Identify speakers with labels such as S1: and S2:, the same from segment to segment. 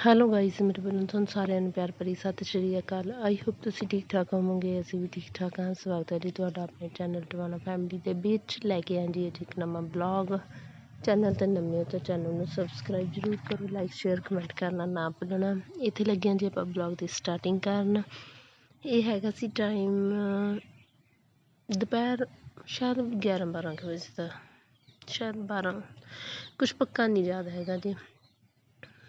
S1: Hello guys ਮੇਰੇ ਵੱਲੋਂ ਤੁਹਾਨੂੰ ਸਾਰਿਆਂ ਨੂੰ ਪਿਆਰ ਭਰੀ ਸਤਿ ਸ਼੍ਰੀ ਅਕਾਲ। ਆਈ ਹੋਪ ਤੁਸੀਂ ਠੀਕ ਠਾਕ ਹੋਵੋਗੇ, ਅਸੀਂ ਵੀ ਠੀਕ ਠਾਕ ਹਾਂ। ਸਵਾਗਤ ਹੈ ਜੀ ਤੁਹਾਡਾ ਆਪਣੇ ਚੈਨਲ ਟਵਾਨਾ ਫੈਮਿਲੀ ਦੇ ਵਿੱਚ। ਲੈ ਕੇ ਆਂ ਜੀ ਇੱਕ ਨਵਾਂ ਬਲੌਗ ਚੈਨਲ ਤੇ ਨਵੇਂ ਹੋ ਤਾਂ ਚੈਨਲ ਨੂੰ ਸਬਸਕ੍ਰਾਈਬ ਜ਼ਰੂਰ ਕਰੋ ਲਾਈਕ ਸ਼ੇਅਰ ਕਮੈਂਟ ਕਰਨਾ ਨਾ ਭੁੱਲਣਾ। ਇੱਥੇ ਲੱਗਿਆਂ ਜੀ ਆਪਾਂ ਬਲੌਗ ਦੀ ਸਟਾਰਟਿੰਗ ਕਰਨ। ਇਹ ਹੈਗਾ ਸੀ ਟਾਈਮ ਦੁਪਹਿਰ ਸ਼ਾਇਦ 11 12 ਵਜੇ ਦਾ। ਸ਼ਾਇਦ 12 ਕੁਝ ਪੱਕਾ ਨਹੀਂ ਯਾਦ ਹੈਗਾ ਜੀ।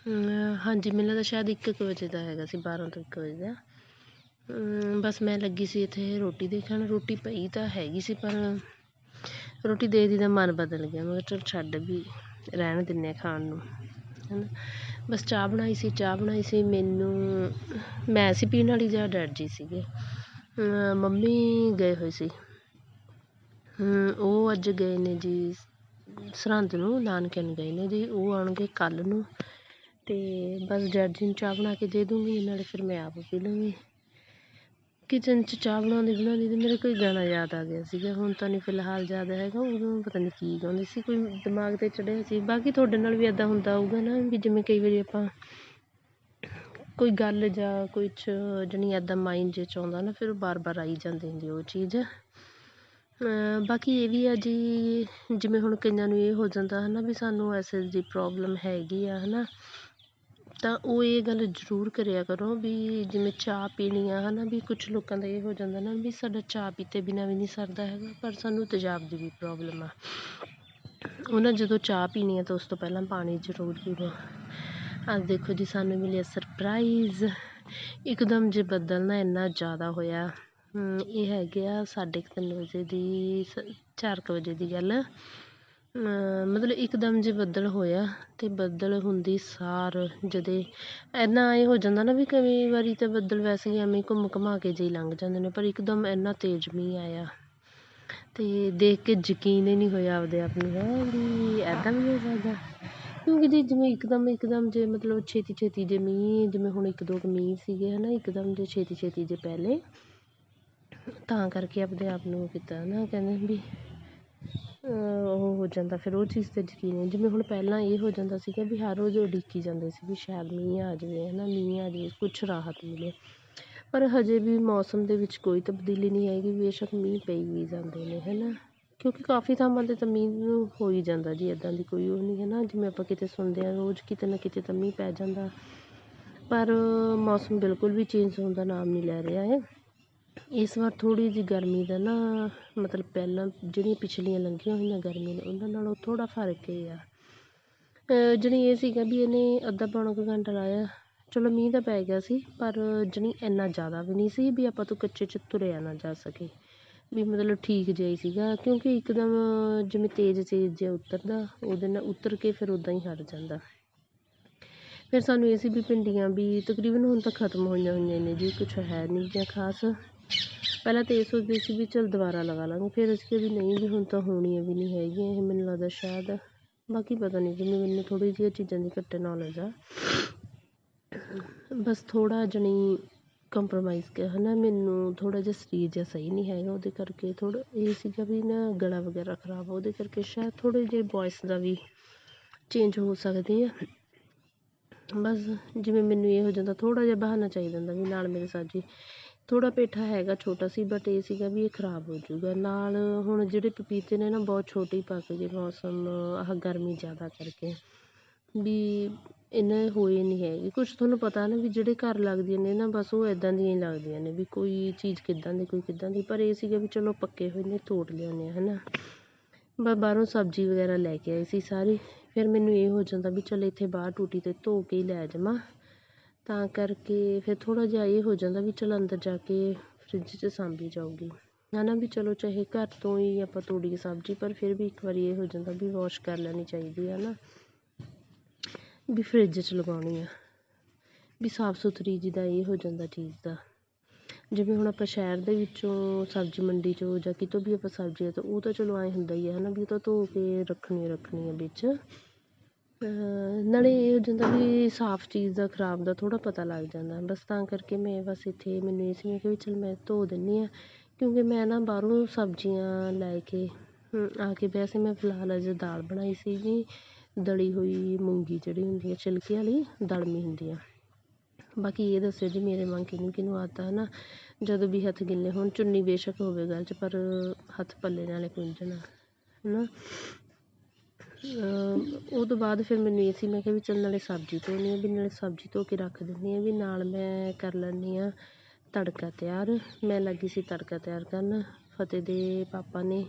S1: ਹਾਂਜੀ, ਮੈਨੂੰ ਲੱਗਦਾ ਸ਼ਾਇਦ ਇੱਕ ਕੁ ਵਜੇ ਦਾ ਹੈਗਾ ਸੀ ਬਾਰ੍ਹਾਂ ਤੋਂ ਇੱਕ ਵਜੇ ਦਾ। ਬਸ ਮੈਂ ਲੱਗੀ ਸੀ ਇੱਥੇ ਰੋਟੀ ਦੇਖਣ, ਰੋਟੀ ਪਈ ਤਾਂ ਹੈਗੀ ਸੀ, ਪਰ ਰੋਟੀ ਦੇ ਦੀ ਦਾ ਮਨ ਬਦਲ ਗਿਆ। ਮੈਂ ਚਲ ਛੱਡ ਵੀ ਰਹਿਣ ਦਿੰਦੇ ਹਾਂ ਖਾਣ ਨੂੰ ਹੈ ਨਾ ਬਸ ਚਾਹ ਬਣਾਈ ਸੀ, ਚਾਹ ਬਣਾਈ ਸੀ, ਮੈਨੂੰ, ਮੈਂ ਸੀ ਪੀਣ ਵਾਲੀ ਜਾਂ ਡੈਡ ਜੀ ਸੀਗੇ। ਮੰਮੀ ਗਏ ਹੋਏ ਸੀ। ਉਹ ਅੱਜ ਗਏ ਨੇ ਜੀ, ਸਰਹੰਦ ਨੂੰ ਨਾਨਕੇ ਨੂੰ ਗਏ ਨੇ ਜੀ, ਉਹ ਆਉਣਗੇ ਕੱਲ੍ਹ ਨੂੰ। ਅਤੇ ਬਸ ਡੈਡ ਜੀ ਨੂੰ ਚਾਹ ਬਣਾ ਕੇ ਦੇ ਦੂੰਗੀ, ਨਾਲੇ ਫਿਰ ਮੈਂ ਆਪ ਪੀ ਲੂੰਗੀ। ਕਿਚਨ 'ਚ ਚਾਹ ਬਣਾਉਂਦੀ ਬਣਾਉਂਦੀ ਤਾਂ ਮੇਰੇ ਕੋਈ ਗਾਣਾ ਯਾਦ ਆ ਗਿਆ ਸੀਗਾ। ਹੁਣ ਤਾਂ ਨਹੀਂ ਫਿਲਹਾਲ ਯਾਦ ਹੈਗਾ, ਉਦੋਂ ਪਤਾ ਨਹੀਂ ਕੀ ਗਾਉਂਦੀ ਸੀ, ਕੋਈ ਦਿਮਾਗ 'ਤੇ ਚੜਿਆ ਸੀ। ਬਾਕੀ ਤੁਹਾਡੇ ਨਾਲ ਵੀ ਇੱਦਾਂ ਹੁੰਦਾ ਹੋਊਗਾ ਨਾ ਵੀ ਜਿਵੇਂ ਕਈ ਵਾਰੀ ਆਪਾਂ ਕੋਈ ਗੱਲ ਜਾਂ ਕੁਛ ਜਾਣੀ ਇੱਦਾਂ ਮਾਈਂਡ 'ਚ ਆਉਂਦਾ ਨਾ, ਫਿਰ ਉਹ ਬਾਰ ਬਾਰ ਆਈ ਜਾਂਦੀ ਹੁੰਦੀ ਉਹ ਚੀਜ਼। ਬਾਕੀ ਇਹ ਵੀ ਆ ਜੀ, ਜਿਵੇਂ ਹੁਣ ਕਈਆਂ ਨੂੰ ਇਹ ਹੋ ਜਾਂਦਾ ਹੈ ਨਾ ਵੀ ਸਾਨੂੰ ਐਸਿਡ ਦੀ ਪ੍ਰੋਬਲਮ ਹੈਗੀ ਆ ਹੈ ਨਾ ਤਾਂ ਉਹ ਇਹ ਗੱਲ ਜ਼ਰੂਰ ਕਰਿਆ ਕਰੋ ਵੀ ਜਿਵੇਂ ਚਾਹ ਪੀਣੀ ਆ ਹੈ ਨਾ ਵੀ ਕੁਛ ਲੋਕਾਂ ਦਾ ਇਹ ਹੋ ਜਾਂਦਾ ਨਾ ਵੀ ਸਾਡਾ ਚਾਹ ਪੀਤੇ ਬਿਨਾਂ ਵੀ ਨਹੀਂ ਸਰਦਾ ਹੈਗਾ, ਪਰ ਸਾਨੂੰ ਤੇਜ਼ਾਬ ਦੀ ਵੀ ਪ੍ਰੋਬਲਮ ਆ। ਉਹਨਾਂ ਜਦੋਂ ਚਾਹ ਪੀਣੀ ਆ ਤਾਂ ਉਸ ਤੋਂ ਪਹਿਲਾਂ ਪਾਣੀ ਜ਼ਰੂਰ ਪੀਵੋ। ਅੱਜ ਦੇਖੋ ਜੀ, ਸਾਨੂੰ ਮਿਲਿਆ ਸਰਪ੍ਰਾਈਜ਼ ਇੱਕਦਮ ਜੇ ਬੱਦਲ ਨਾ ਇੰਨਾ ਜ਼ਿਆਦਾ ਹੋਇਆ ਇਹ ਹੈਗੇ ਆ ਸਾਢੇ ਕੁ ਤਿੰਨ ਵਜੇ ਦੀ, ਸ, ਚਾਰ ਕੁ ਵਜੇ ਦੀ ਗੱਲ। ਮਤਲਬ ਇੱਕਦਮ ਜੇ ਬੱਦਲ ਹੋਇਆ ਅਤੇ ਬੱਦਲ ਹੁੰਦੀ ਸਾਰ ਜਦੋਂ ਇੰਨਾ ਇਹ ਹੋ ਜਾਂਦਾ ਨਾ ਵੀ ਕਈ ਵਾਰੀ ਤਾਂ ਬੱਦਲ ਵੈਸੇ ਹੀ ਐਵੇਂ ਘੁੰਮ ਘੁੰਮਾ ਕੇ ਜਿਹੀ ਲੰਘ ਜਾਂਦੇ ਨੇ, ਪਰ ਇੱਕਦਮ ਇੰਨਾ ਤੇਜ਼ ਮੀਂਹ ਆਇਆ। ਅਤੇ ਦੇਖ ਕੇ ਯਕੀਨ ਹੀ ਨਹੀਂ ਹੋਇਆ ਆਪਦੇ ਆਪ ਨੂੰ, ਹੈ ਵੀ ਇੱਦਾਂ ਵੀ ਹੋ ਸਕਦਾ। ਕਿਉਂਕਿ ਜੇ ਜਿਵੇਂ ਇੱਕਦਮ ਇੱਕਦਮ ਜੇ ਮਤਲਬ ਛੇਤੀ ਛੇਤੀ ਜੇ ਮੀਂਹ, ਜਿਵੇਂ ਹੁਣ ਇੱਕ ਦੋ ਕੁ ਮੀਂਹ ਸੀਗੇ ਹੈ ਨਾ ਇੱਕਦਮ ਜੇ ਛੇਤੀ ਛੇਤੀ ਜੇ ਪਹਿਲੇ, ਤਾਂ ਕਰਕੇ ਆਪਦੇ ਆਪ ਨੂੰ ਕੀਤਾ ਨਾ ਕਹਿੰਦੇ ਵੀ ਉਹ ਹੋ ਜਾਂਦਾ, ਫਿਰ ਉਹ ਚੀਜ਼ 'ਤੇ ਯਕੀਨ ਨਹੀਂ ਜਿਵੇਂ ਹੁਣ ਪਹਿਲਾਂ ਇਹ ਹੋ ਜਾਂਦਾ ਸੀਗਾ ਵੀ ਹਰ ਰੋਜ਼ ਉਡੀਕੀ ਜਾਂਦੇ ਸੀ ਵੀ ਸ਼ਾਇਦ ਮੀਂਹ ਆ ਜਾਵੇ, ਹੈ ਨਾ? ਮੀਂਹ ਆ ਜਾਵੇ, ਕੁਛ ਰਾਹਤ ਮਿਲੇ। ਪਰ ਹਜੇ ਵੀ ਮੌਸਮ ਦੇ ਵਿੱਚ ਕੋਈ ਤਬਦੀਲੀ ਨਹੀਂ ਆਏਗੀ ਬੇਸ਼ੱਕ ਮੀਂਹ ਪਈ ਵੀ ਜਾਂਦੇ ਨੇ, ਹੈ ਨਾ? ਕਿਉਂਕਿ ਕਾਫੀ ਥਾਵਾਂ 'ਤੇ ਤਾਂ ਮੀਂਹ ਹੋ ਹੀ ਜਾਂਦਾ ਜੀ ਇੱਦਾਂ ਦੀ ਕੋਈ ਉਹ ਨਹੀਂ, ਹੈ ਨਾ? ਜਿਵੇਂ ਆਪਾਂ ਕਿਤੇ ਸੁਣਦੇ ਹਾਂ ਰੋਜ਼ ਕਿਤੇ ਨਾ ਕਿਤੇ ਤਾਂ ਮੀਂਹ ਪੈ ਜਾਂਦਾ। ਪਰ ਮੌਸਮ ਬਿਲਕੁਲ ਵੀ ਚੇਂਜ ਹੋਣ ਦਾ ਨਾਮ ਨਹੀਂ ਲੈ ਰਿਹਾ, ਹੈ। ਇਸ ਵਾਰ ਥੋੜ੍ਹੀ ਜਿਹੀ ਗਰਮੀ ਦਾ ਨਾ ਮਤਲਬ ਪਹਿਲਾਂ ਜਿਹੜੀਆਂ ਪਿਛਲੀਆਂ ਲੰਘੀਆਂ ਹੋਈਆਂ ਗਰਮੀ ਨੇ, ਉਹਨਾਂ ਨਾਲੋਂ ਥੋੜ੍ਹਾ ਫ਼ਰਕ ਇਹ ਆ। ਜਾਣੀ ਇਹ ਸੀਗਾ ਵੀ ਇਹਨੇ ਅੱਧਾ ਪੌਣਾ ਕੁ ਘੰਟਾ ਲਾਇਆ। ਚਲੋ ਮੀਂਹ ਤਾਂ ਪੈ ਗਿਆ ਸੀ, ਪਰ ਜਾਣੀ ਇੰਨਾ ਜ਼ਿਆਦਾ ਵੀ ਨਹੀਂ ਸੀ ਵੀ ਆਪਾਂ ਤੋਂ ਕੱਚੇ 'ਚ ਤੁਰਿਆ ਨਾ ਜਾ ਸਕੇ। ਵੀ ਮਤਲਬ ਠੀਕ ਜਿਹਾ ਹੀ ਸੀਗਾ, ਕਿਉਂਕਿ ਇੱਕਦਮ ਜਿਵੇਂ ਤੇਜ਼ ਤੇਜ਼ ਜਿਹਾ ਉਤਰਦਾ, ਉਹਦੇ ਨਾਲ ਉਤਰ ਕੇ ਫਿਰ ਉੱਦਾਂ ਹੀ ਹਟ ਜਾਂਦਾ। ਫਿਰ ਸਾਨੂੰ ਇਹ ਸੀ ਵੀ ਭਿੰਡੀਆਂ ਵੀ ਤਕਰੀਬਨ ਹੁਣ ਤਾਂ ਖਤਮ ਹੋਈਆਂ ਹੋਈਆਂ ਨੇ ਜੀ, ਕੁਛ ਹੈ ਨਹੀਂ ਜਾਂ ਖਾਸ। ਪਹਿਲਾਂ ਤਾਂ ਇਹ ਸੋਚਦੇ ਸੀ ਵੀ ਚੱਲ ਦੁਬਾਰਾ ਲਗਾ ਲਵਾਂਗੇ ਫਿਰ ਅਸੀਂ ਕਿਹਾ ਵੀ ਨਹੀਂ, ਵੀ ਹੁਣ ਤਾਂ ਹੋਣੀਆਂ ਵੀ ਨਹੀਂ ਹੈਗੀਆਂ, ਇਹ ਮੈਨੂੰ ਲੱਗਦਾ ਸ਼ਾਇਦ ਬਾਕੀ ਪਤਾ ਨਹੀਂ, ਜਿਵੇਂ ਮੈਨੂੰ ਥੋੜ੍ਹੀ ਜਿਹੀਆਂ ਚੀਜ਼ਾਂ ਦੀ ਘੱਟ ਨੌਲੇਜ ਆ। ਬਸ ਥੋੜ੍ਹਾ ਜਣੀ ਕੰਪਰੋਮਾਈਜ਼ ਕਰ ਹੈ ਨਾ ਮੈਨੂੰ ਥੋੜ੍ਹਾ ਜਿਹਾ ਸਰੀਰ ਜਿਹਾ ਸਹੀ ਨਹੀਂ ਹੈਗਾ, ਉਹਦੇ ਕਰਕੇ ਥੋੜ੍ਹਾ ਇਹ ਸੀਗਾ ਵੀ ਨਾ ਗਲਾ ਵਗੈਰਾ ਖ਼ਰਾਬ ਆ, ਉਹਦੇ ਕਰਕੇ ਸ਼ਾਇਦ ਥੋੜ੍ਹੇ ਜਿਹੇ ਵੋਇਸ ਦਾ ਵੀ ਚੇਂਜ ਹੋ ਸਕਦੀ ਆ। ਬਸ ਜਿਵੇਂ ਮੈਨੂੰ ਇਹ ਹੋ ਜਾਂਦਾ ਥੋੜ੍ਹਾ ਜਿਹਾ ਬਹਾਨਾ ਚਾਹੀਦਾ ਹੁੰਦਾ ਵੀ ਨਾਲ ਮੇਰੇ ਸਾਜੀ ਥੋੜ੍ਹਾ ਪੇਠਾ ਹੈਗਾ ਛੋਟਾ ਸੀ ਬਟ ਇਹ ਸੀਗਾ ਵੀ ਇਹ ਖ਼ਰਾਬ ਹੋ ਜਾਊਗਾ। ਨਾਲ ਹੁਣ ਜਿਹੜੇ ਪਪੀਤੇ ਨੇ ਨਾ, ਬਹੁਤ ਛੋਟੇ ਪੱਕ ਗਏ ਮੌਸਮ, ਆਹ ਗਰਮੀ ਜ਼ਿਆਦਾ ਕਰਕੇ, ਵੀ ਇੰਨੇ ਹੋਏ ਨਹੀਂ ਹੈਗੇ। ਕੁਛ ਤੁਹਾਨੂੰ ਪਤਾ ਨਾ ਵੀ ਜਿਹੜੇ ਘਰ ਲੱਗਦੀਆਂ ਨੇ ਨਾ, ਬਸ ਉਹ ਇੱਦਾਂ ਦੀਆਂ ਹੀ ਲੱਗਦੀਆਂ ਨੇ, ਵੀ ਕੋਈ ਚੀਜ਼ ਕਿੱਦਾਂ ਦੀ, ਕੋਈ ਕਿੱਦਾਂ ਦੀ। ਪਰ ਇਹ ਸੀਗਾ ਵੀ ਚਲੋ ਪੱਕੇ ਹੋਏ ਨੇ, ਤੋੜ ਲਿਆਉਂਦੇ ਹਾਂ ਹੈ ਨਾ ਬਸ ਬਾਹਰੋਂ ਸਬਜ਼ੀ ਵਗੈਰਾ ਲੈ ਕੇ ਆਈ ਸੀ ਸਾਰੀ। ਫਿਰ ਮੈਨੂੰ ਇਹ ਹੋ ਜਾਂਦਾ ਵੀ ਚੱਲ ਇੱਥੇ ਬਾਹਰ ਟੂਟੀ 'ਤੇ ਧੋ ਕੇ ਹੀ ਲੈ ਜਾਵਾਂ। ਤਾਂ ਕਰਕੇ ਫਿਰ ਥੋੜ੍ਹਾ ਜਿਹਾ ਇਹ ਹੋ ਜਾਂਦਾ ਵੀ ਚਲ ਅੰਦਰ ਜਾ ਕੇ ਫਰਿੱਜ 'ਚ ਸਾਂਭੀ ਜਾਊਗੀ। ਹੈ ਨਾ ਵੀ ਚਲੋ ਚਾਹੇ ਘਰ ਤੋਂ ਹੀ ਆਪਾਂ ਤੋੜੀਏ ਸਬਜ਼ੀ, ਪਰ ਫਿਰ ਵੀ ਇੱਕ ਵਾਰੀ ਇਹ ਹੋ ਜਾਂਦਾ ਵੀ ਵਾਸ਼ ਕਰ ਲੈਣੀ ਚਾਹੀਦੀ ਹੈ ਨਾ। ਵੀ ਫਰਿੱਜ 'ਚ ਲਗਾਉਣੀ ਆ। ਵੀ ਸਾਫ਼ ਸੁਥਰੀ ਜਿਹਦਾ ਇਹ ਹੋ ਜਾਂਦਾ ਚੀਜ਼ ਦਾ। ਜਿਵੇਂ ਹੁਣ ਆਪਾਂ ਸ਼ਹਿਰ ਦੇ ਵਿੱਚੋਂ ਸਬਜ਼ੀ ਮੰਡੀ 'ਚੋਂ ਜਾਂ ਕਿਤੋਂ ਵੀ ਆਪਾਂ ਸਬਜ਼ੀ ਤਾਂ ਉਹ ਤਾਂ ਚਲੋ ਐਂ ਹੁੰਦਾ ਹੀ ਹੈ ਨਾ ਵੀ ਉਹ ਤਾਂ ਧੋ ਕੇ ਰੱਖਣੀ ਰੱਖਣੀ ਆ ਵਿੱਚ। ਨਾਲੇ ਇਹ ਹੋ ਜਾਂਦਾ ਵੀ ਸਾਫ਼ ਚੀਜ਼ ਦਾ ਖ਼ਰਾਬ ਦਾ ਥੋੜ੍ਹਾ ਪਤਾ ਲੱਗ ਜਾਂਦਾ। ਬਸ ਤਾਂ ਕਰਕੇ ਮੈਂ ਬਸ ਇੱਥੇ ਮੈਨੂੰ ਇਹ ਸੀ ਮੈਂ ਕਿਹਾ ਵੀ ਚੱਲ ਮੈਂ ਧੋ ਦਿੰਦੀ ਹਾਂ, ਕਿਉਂਕਿ ਮੈਂ ਨਾ ਬਾਹਰੋਂ ਸਬਜ਼ੀਆਂ ਲੈ ਕੇ ਆ ਕੇ ਵੈਸੇ ਮੈਂ ਫਿਲਹਾਲ ਅਜੇ ਦਾਲ ਬਣਾਈ ਸੀਗੀ, ਦਲੀ ਹੋਈ ਮੂੰਗੀ ਜਿਹੜੀ ਹੁੰਦੀ ਆ, ਛਿਲਕੇ ਵਾਲੀ, ਦਲਮੀ ਹੁੰਦੀ ਆ। ਬਾਕੀ ਇਹ ਦੱਸਿਓ ਜੀ, ਮੇਰੇ ਵਾਂਗ ਕਿਹਨੂੰ ਕਿਹਨੂੰ ਆਦਤ ਹੈ ਨਾ ਜਦੋਂ ਵੀ ਹੱਥ ਗਿੱਲੇ ਹੋਣ, ਚੁੰਨੀ ਬੇਸ਼ੱਕ ਹੋਵੇ ਗੱਲ 'ਚ, ਪਰ ਹੱਥ ਪੱਲੇ ਨਾਲੇ ਪੁੰਝਣਾ ਹੈ ਨਾ ਉਹ ਤੋਂ ਬਾਅਦ ਫਿਰ ਮੈਨੂੰ ਇਹ ਸੀ, ਮੈਂ ਕਿਹਾ ਵੀ ਚੱਲ ਨਾਲੇ ਸਬਜ਼ੀ ਧੋਣੀ ਹਾਂ ਵੀ ਨਾਲੇ ਸਬਜ਼ੀ ਧੋ ਕੇ ਰੱਖ ਦਿੰਦੀ ਹਾਂ ਵੀ ਨਾਲ ਮੈਂ ਕਰ ਲੈਂਦੀ ਹਾਂ ਤੜਕਾ ਤਿਆਰ। ਮੈਂ ਲੱਗੀ ਸੀ ਤੜਕਾ ਤਿਆਰ ਕਰਨ, ਫਤਿਹ ਦੇ ਪਾਪਾ ਨੇ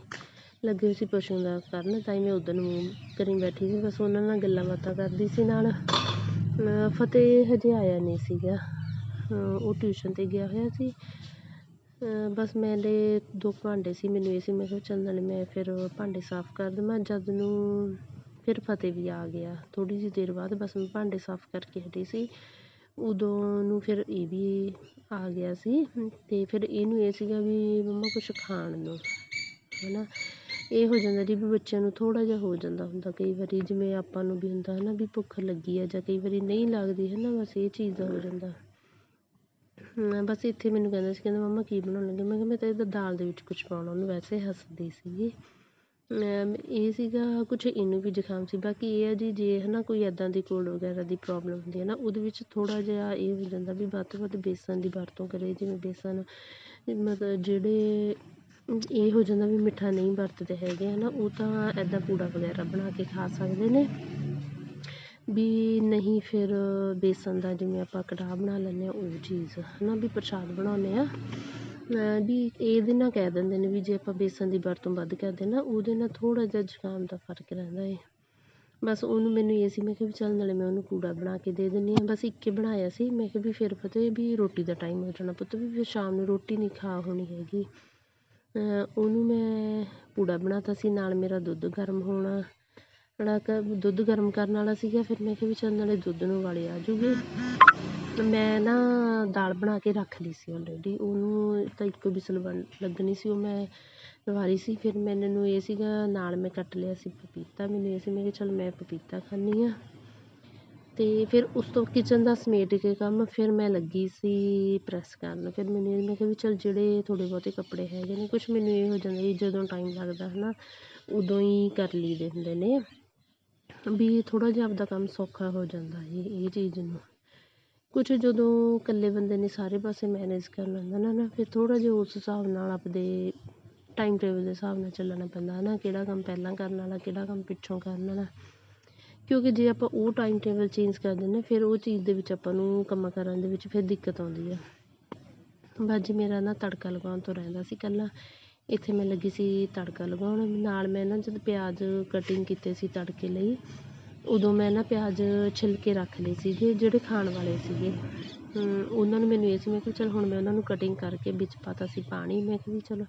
S1: ਲੱਗੇ ਹੋਏ ਸੀ ਪਸ਼ੂ ਦਾ ਕਰਨ, ਤਾਂ ਹੀ ਮੈਂ ਉੱਧਰ ਨੂੰ ਕਰੀ ਬੈਠੀ ਸੀ, ਬਸ ਉਹਨਾਂ ਨਾਲ ਗੱਲਾਂ ਬਾਤਾਂ ਕਰਦੀ ਸੀ ਨਾਲ। ਫਤਿਹ ਹਜੇ ਆਇਆ ਨਹੀਂ ਸੀਗਾ। ਉਹ ਟਿਊਸ਼ਨ 'ਤੇ ਗਿਆ ਹੋਇਆ ਸੀ। ਬਸ ਮੇਰੇ ਦੋ ਭਾਂਡੇ ਸੀ, ਮੈਨੂੰ ਇਹ ਸੀ, ਮੈਂ ਕਿਹਾ ਚੱਲ ਨਾਲੇ ਮੈਂ ਫਿਰ ਭਾਂਡੇ ਸਾਫ਼ ਕਰ ਦੇਵਾਂ। ਜਦ ਨੂੰ ਫਿਰ ਫਤਿਹ ਵੀ ਆ ਗਿਆ। ਥੋੜ੍ਹੀ ਜਿਹੀ ਦੇਰ ਬਾਅਦ ਬਸ ਮੈਂ ਭਾਂਡੇ ਸਾਫ਼ ਕਰਕੇ ਹਟੀ ਸੀ। ਉਦੋਂ ਨੂੰ ਫਿਰ ਇਹ ਵੀ ਆ ਗਿਆ ਸੀ ਅਤੇ ਫਿਰ ਇਹਨੂੰ ਇਹ ਸੀਗਾ ਵੀ ਮੰਮਾ ਕੁਛ ਖਾਣ ਨੂੰ ਹੈ ਨਾ ਇਹ ਹੋ ਜਾਂਦਾ ਜੀ ਵੀ ਬੱਚਿਆਂ ਨੂੰ ਥੋੜ੍ਹਾ ਜਿਹਾ ਹੋ ਜਾਂਦਾ ਹੁੰਦਾ ਕਈ ਵਾਰੀ, ਜਿਵੇਂ ਆਪਾਂ ਨੂੰ ਵੀ ਹੁੰਦਾ ਹੈ ਨਾ ਵੀ ਭੁੱਖ ਲੱਗੀ ਆ ਜਾਂ ਕਈ ਵਾਰੀ ਨਹੀਂ ਲੱਗਦੀ ਹੈ ਨਾ ਬਸ ਇਹ ਚੀਜ਼ ਦਾ ਹੋ ਜਾਂਦਾ। ਬਸ ਇੱਥੇ ਮੈਨੂੰ ਕਹਿੰਦਾ ਸੀ, ਕਹਿੰਦਾ ਮੰਮਾ ਕੀ ਬਣਾਉਣ ਲੱਗੇ? ਮੈਂ ਕਿਹਾ ਮੈਂ ਤਾਂ ਇੱਦਾਂ ਦਾਲ ਦੇ ਵਿੱਚ ਕੁਛ ਪਾਉਣਾ, ਉਹਨੂੰ ਵੈਸੇ ਹੱਸਦੀ ਸੀਗੀ। ਇਹ ਸੀਗਾ ਕੁਛ ਇਹਨੂੰ ਵੀ ਜ਼ੁਕਾਮ ਸੀ, ਬਾਕੀ ਇਹ ਆ ਜੀ, ਜੇ ਹੈ ਨਾ ਕੋਈ ਇੱਦਾਂ ਦੀ ਕੋਲਡ ਵਗੈਰਾ ਦੀ ਪ੍ਰੋਬਲਮ ਹੁੰਦੀ ਹੈ ਨਾ, ਉਹਦੇ ਵਿੱਚ ਥੋੜ੍ਹਾ ਜਿਹਾ ਇਹ ਹੋ ਜਾਂਦਾ ਵੀ ਵੱਧ ਤੋਂ ਵੱਧ ਬੇਸਣ ਦੀ ਵਰਤੋਂ ਕਰੇ, ਜਿਵੇਂ ਬੇਸਣ ਮਤਲਬ ਜਿਹੜੇ ਇਹ ਹੋ ਜਾਂਦਾ ਵੀ ਮਿੱਠਾ ਨਹੀਂ ਵਰਤਦੇ ਹੈਗੇ, ਹੈ ਨਾ, ਉਹ ਤਾਂ ਇੱਦਾਂ ਪੂੜਾ ਵਗੈਰਾ ਬਣਾ ਕੇ ਖਾ ਸਕਦੇ ਨੇ। ਵੀ ਨਹੀਂ ਫਿਰ ਬੇਸਣ ਦਾ ਜਿਵੇਂ ਆਪਾਂ ਕੜਾਹ ਬਣਾ ਲੈਂਦੇ ਹਾਂ, ਉਹ ਚੀਜ਼ ਹੈ ਨਾ ਵੀ ਪ੍ਰਸ਼ਾਦ ਬਣਾਉਂਦੇ ਹਾਂ। ਵੀ ਇਹਦੇ ਨਾਲ ਕਹਿ ਦਿੰਦੇ ਨੇ ਵੀ ਜੇ ਆਪਾਂ ਬੇਸਣ ਦੀ ਵਰਤੋਂ ਵੱਧ ਕਰਦੇ ਨਾ, ਉਹਦੇ ਨਾਲ ਥੋੜ੍ਹਾ ਜਿਹਾ ਜ਼ੁਕਾਮ ਦਾ ਫ਼ਰਕ ਰਹਿੰਦਾ ਹੈ ਬਸ ਉਹਨੂੰ ਮੈਨੂੰ ਇਹ ਸੀ, ਮੈਂ ਕਿਹਾ ਵੀ ਚੱਲ ਨਾਲੇ ਮੈਂ ਉਹਨੂੰ ਕੂੜਾ ਬਣਾ ਕੇ ਦੇ ਦਿੰਦੀ ਹਾਂ। ਬਸ ਇੱਕ ਹੀ ਬਣਾਇਆ ਸੀ, ਮੈਂ ਕਿਹਾ ਵੀ ਫਿਰ ਪਤਾ ਵੀ ਰੋਟੀ ਦਾ ਟਾਈਮ ਹੋ ਜਾਣਾ ਪੁੱਤ, ਵੀ ਫਿਰ ਸ਼ਾਮ ਨੂੰ ਰੋਟੀ ਨਹੀਂ ਖਾ ਹੋਣੀ ਹੈਗੀ। ਉਹਨੂੰ ਮੈਂ ਪੂੜਾ ਬਣਾਤਾ ਸੀ, ਨਾਲ ਮੇਰਾ ਦੁੱਧ ਗਰਮ ਹੋਣਾ। ਜਿਹੜਾ ਕਿ ਦੁੱਧ ਗਰਮ ਕਰਨ ਵਾਲਾ ਸੀਗਾ, ਫਿਰ ਮੈਂ ਕਿਹਾ ਵੀ ਚੱਲ ਨਾਲੇ ਦੁੱਧ ਨੂੰ ਉਬਾਲੇ ਆ ਜੂਗੇ। ਮੈਂ ਨਾ ਦਾਲ ਬਣਾ ਕੇ ਰੱਖ ਲਈ ਸੀ ਆਲਰੇਡੀ ਉਹਨੂੰ ਤਾਂ ਇੱਕੋ ਵਿਸਲ ਬਣ ਲੱਗਣੀ ਸੀ, ਉਹ ਮੈਂ ਲਵਾ ਲਈ ਸੀ। ਫਿਰ ਮੈਨੂੰ ਇਹ ਸੀਗਾ, ਨਾਲ ਮੈਂ ਕੱਟ ਲਿਆ ਸੀ ਪਪੀਤਾ। ਮੈਨੂੰ ਇਹ ਸੀ, ਮੈਂ ਕਿਹਾ ਚੱਲ ਮੈਂ ਪਪੀਤਾ ਖਾਂਦੀ ਹਾਂ। ਅਤੇ ਫਿਰ ਉਸ ਤੋਂ ਕਿਚਨ ਦਾ ਸਮੇਟ ਕੇ ਕੰਮ, ਫਿਰ ਮੈਂ ਲੱਗੀ ਸੀ ਪ੍ਰੈਸ ਕਰਨ। ਫਿਰ ਮੈਨੂੰ ਇਹ, ਮੈਂ ਕਿਹਾ ਵੀ ਚੱਲ ਜਿਹੜੇ ਥੋੜ੍ਹੇ ਬਹੁਤੇ ਕੱਪੜੇ ਹੈਗੇ ਨੇ, ਕੁਛ ਮੈਨੂੰ ਇਹ ਹੋ ਜਾਂਦਾ ਵੀ ਜਦੋਂ ਟਾਈਮ ਲੱਗਦਾ ਹੈ ਨਾ ਉਦੋਂ ਹੀ ਕਰ ਲਈਦੇ ਹੁੰਦੇ ਨੇ। ਵੀ ਥੋੜ੍ਹਾ ਜਿਹਾ ਆਪਦਾ ਕੰਮ ਸੌਖਾ ਹੋ ਜਾਂਦਾ ਇਹ ਇਹ ਚੀਜ਼ ਨੂੰ। ਕੁਛ ਜਦੋਂ ਇਕੱਲੇ ਬੰਦੇ ਨੇ ਸਾਰੇ ਪਾਸੇ ਮੈਨੇਜ ਕਰਨਾ ਹੁੰਦਾ ਨਾ ਨਾ ਫਿਰ ਥੋੜ੍ਹਾ ਜਿਹਾ ਉਸ ਹਿਸਾਬ ਨਾਲ ਆਪਦੇ ਟਾਈਮ ਟੇਬਲ ਦੇ ਹਿਸਾਬ ਨਾਲ ਚੱਲਣਾ ਪੈਂਦਾ ਹੈ ਨਾ ਕਿਹੜਾ ਕੰਮ ਪਹਿਲਾਂ ਕਰਨ ਵਾਲਾ, ਕਿਹੜਾ ਕੰਮ ਪਿੱਛੋਂ ਕਰਨ ਵਾਲਾ। ਕਿਉਂਕਿ ਜੇ ਆਪਾਂ ਉਹ ਟਾਈਮ ਟੇਬਲ ਚੇਂਜ ਕਰ ਦਿੰਦੇ ਫਿਰ ਉਹ ਚੀਜ਼ ਦੇ ਵਿੱਚ ਆਪਾਂ ਨੂੰ ਕੰਮਾਂ ਕਰਨ ਦੇ ਵਿੱਚ ਫਿਰ ਦਿੱਕਤ ਆਉਂਦੀ ਆ। ਬਸ ਜੀ ਮੇਰਾ ਨਾ ਤੜਕਾ ਲਗਾਉਣ ਤੋਂ ਰਹਿੰਦਾ ਸੀ ਇਕੱਲਾ ਇੱਥੇ ਮੈਂ ਲੱਗੀ ਸੀ ਤੜਕਾ ਲਗਾਉਣ। ਨਾਲ ਮੈਂ ਨਾ ਜਦ ਪਿਆਜ਼ ਕਟਿੰਗ ਕੀਤੇ ਸੀ ਤੜਕੇ ਲਈ, ਉਦੋਂ ਮੈਂ ਨਾ ਪਿਆਜ਼ ਛਿੱਲ ਕੇ ਰੱਖ ਲਏ ਸੀਗੇ, ਜਿਹੜੇ ਖਾਣ ਵਾਲੇ ਸੀਗੇ। ਉਹਨਾਂ ਨੂੰ ਮੈਨੂੰ ਇਹ ਸੀ, ਮੈਂ ਕਿਹਾ ਚੱਲ ਹੁਣ ਮੈਂ ਉਹਨਾਂ ਨੂੰ ਕਟਿੰਗ ਕਰਕੇ ਵਿੱਚ ਪਾਤਾ ਸੀ ਪਾਣੀ। ਮੈਂ ਕਿਹਾ ਵੀ ਚਲੋ,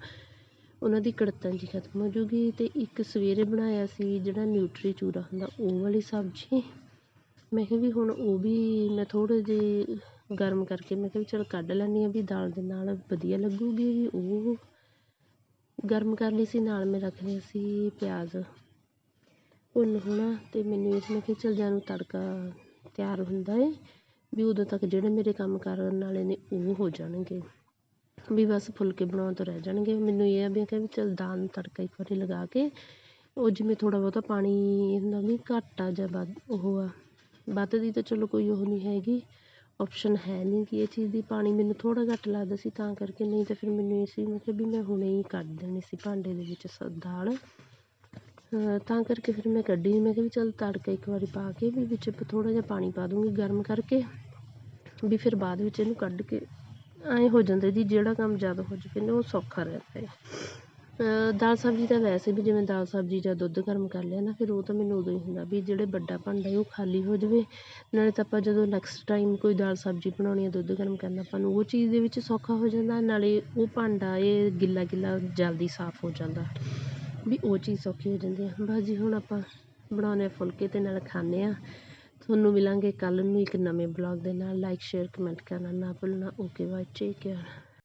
S1: ਉਹਨਾਂ ਦੀ ਕੜਤਨ ਜੀ ਖਤਮ ਹੋ ਜੂਗੀ ਅਤੇ ਇੱਕ ਸਵੇਰੇ ਬਣਾਇਆ ਸੀ ਜਿਹੜਾ ਨਿਊਟਰੀ ਚੂਰਾ ਹੁੰਦਾ, ਉਹ ਵਾਲੀ ਸਬਜ਼ੀ। ਮੈਂ ਕਿਹਾ ਵੀ ਹੁਣ ਉਹ ਵੀ ਮੈਂ ਥੋੜ੍ਹੇ ਜਿਹੇ ਗਰਮ ਕਰਕੇ ਮੈਂ ਕਿਹਾ ਵੀ ਚਲ ਕੱਢ ਲੈਂਦੀ ਹਾਂ ਵੀ ਦਾਲ ਦੇ ਨਾਲ ਵਧੀਆ ਲੱਗੂਗੀ ਵੀ ਉਹ। ਗਰਮ ਕਰ ਲਈ ਸੀ, ਨਾਲ ਮੈਂ ਰੱਖ ਲਿਆ ਸੀ ਪਿਆਜ਼। ਭੁੰਨ ਹੋਣਾ ਅਤੇ ਮੈਨੂੰ ਇਸ ਮੈਂ ਕਿਹਾ ਚਲ ਜਾਨੂੰ ਤੜਕਾ ਤਿਆਰ ਹੁੰਦਾ ਹੈ ਵੀ ਉਦੋਂ ਤੱਕ ਜਿਹੜੇ ਮੇਰੇ ਕੰਮ ਕਰਨ ਵਾਲੇ ਨੇ ਉਹ ਹੋ ਜਾਣਗੇ। ਵੀ ਬਸ ਫੁਲਕੇ ਬਣਾਉਣ ਤੋਂ ਰਹਿ ਜਾਣਗੇ। ਮੈਨੂੰ ਇਹ ਆ ਵੀ ਕਿ ਚੱਲ ਦਾਲ ਨੂੰ ਤੜਕਾ ਇੱਕ ਵਾਰੀ ਲਗਾ ਕੇ, ਉਹ ਜਿਵੇਂ ਥੋੜ੍ਹਾ ਬਹੁਤਾ ਪਾਣੀ ਹੁੰਦਾ ਵੀ ਘੱਟ ਆ ਜਾਂ ਵੱਧ ਉਹ ਆ। ਵੱਧ ਦੀ ਤਾਂ ਚਲੋ ਕੋਈ ਉਹ ਨਹੀਂ ਹੈਗੀ। ਆਪਸ਼ਨ ਹੈ ਨਹੀਂ ਕਿ ਇਹ ਚੀਜ਼ ਦੀ ਪਾਣੀ ਮੈਨੂੰ ਥੋੜ੍ਹਾ ਘੱਟ ਲੱਗਦਾ ਸੀ, ਤਾਂ ਕਰਕੇ ਨਹੀਂ, ਤਾਂ ਫਿਰ ਮੈਨੂੰ ਇਹ ਸੀ, ਮੈਂ ਕਿਹਾ ਵੀ ਮੈਂ ਹੁਣੇ ਹੀ ਕੱਢ ਦੇਣੀ ਸੀ ਭਾਂਡੇ ਦੇ ਵਿੱਚ ਸ, ਦਾਲ। ਤਾਂ ਕਰਕੇ ਫਿਰ ਮੈਂ ਕੱਢੀ ਮੈਂ ਕਿਹਾ ਵੀ ਚੱਲ ਤੜਕਾ ਇੱਕ ਵਾਰੀ ਪਾ ਕੇ ਵੀ ਵਿੱਚ ਥੋੜ੍ਹਾ ਜਿਹਾ ਪਾਣੀ ਪਾ ਦੂੰਗੀ ਗਰਮ ਕਰਕੇ, ਵੀ ਫਿਰ ਬਾਅਦ ਵਿੱਚ ਇਹਨੂੰ ਕੱਢ ਕੇ ਐਂ ਹੋ ਜਾਂਦਾ ਜੀ, ਜਿਹੜਾ ਕੰਮ ਜ਼ਿਆਦਾ ਹੋ ਜਾਵੇ ਨਾ ਉਹ ਸੌਖਾ ਰਹਿੰਦਾ ਹੈ। ਦਾਲ ਸਬਜ਼ੀ ਤਾਂ ਵੈਸੇ ਵੀ ਜਿਵੇਂ ਦਾਲ ਸਬਜ਼ੀ ਜਾਂ ਦੁੱਧ ਗਰਮ ਕਰ ਲਿਆ ਨਾ, ਫਿਰ ਉਹ ਤਾਂ ਮੈਨੂੰ ਉਦੋਂ ਹੀ ਹੁੰਦਾ ਵੀ ਜਿਹੜੇ ਵੱਡਾ ਭਾਂਡਾ ਉਹ ਖਾਲੀ ਹੋ ਜਾਵੇ। ਨਾਲੇ ਤਾਂ ਆਪਾਂ ਜਦੋਂ ਨੈਕਸਟ ਟਾਈਮ ਕੋਈ ਦਾਲ ਸਬਜ਼ੀ ਬਣਾਉਣੀ ਆ, ਦੁੱਧ ਗਰਮ ਕਰਨਾ ਆਪਾਂ ਨੂੰ ਉਹ ਚੀਜ਼ ਦੇ ਵਿੱਚ ਸੌਖਾ ਹੋ ਜਾਂਦਾ, ਨਾਲੇ ਉਹ ਭਾਂਡਾ ਇਹ ਗਿੱਲਾ ਗਿੱਲਾ ਜਲਦੀ ਸਾਫ਼ ਹੋ ਜਾਂਦਾ। ਵੀ ਉਹ ਚੀਜ਼ ਸੌਖੀ ਹੋ ਜਾਂਦੀ ਹੈ ਬਸ ਜੀ, ਹੁਣ ਆਪਾਂ ਬਣਾਉਂਦੇ ਹਾਂ ਫੁਲਕੇ ਅਤੇ ਨਾਲ ਖਾਂਦੇ ਹਾਂ ਤੁਹਾਨੂੰ ਮਿਲਾਂਗੇ ਕੱਲ੍ਹ ਨੂੰ ਇੱਕ ਨਵੇਂ ਬਲੌਗ ਦੇ ਨਾਲ। ਲਾਈਕ ਸ਼ੇਅਰ ਕਮੈਂਟ ਕਰਨਾ ਨਾ ਭੁੱਲਣਾ। Okay bye take care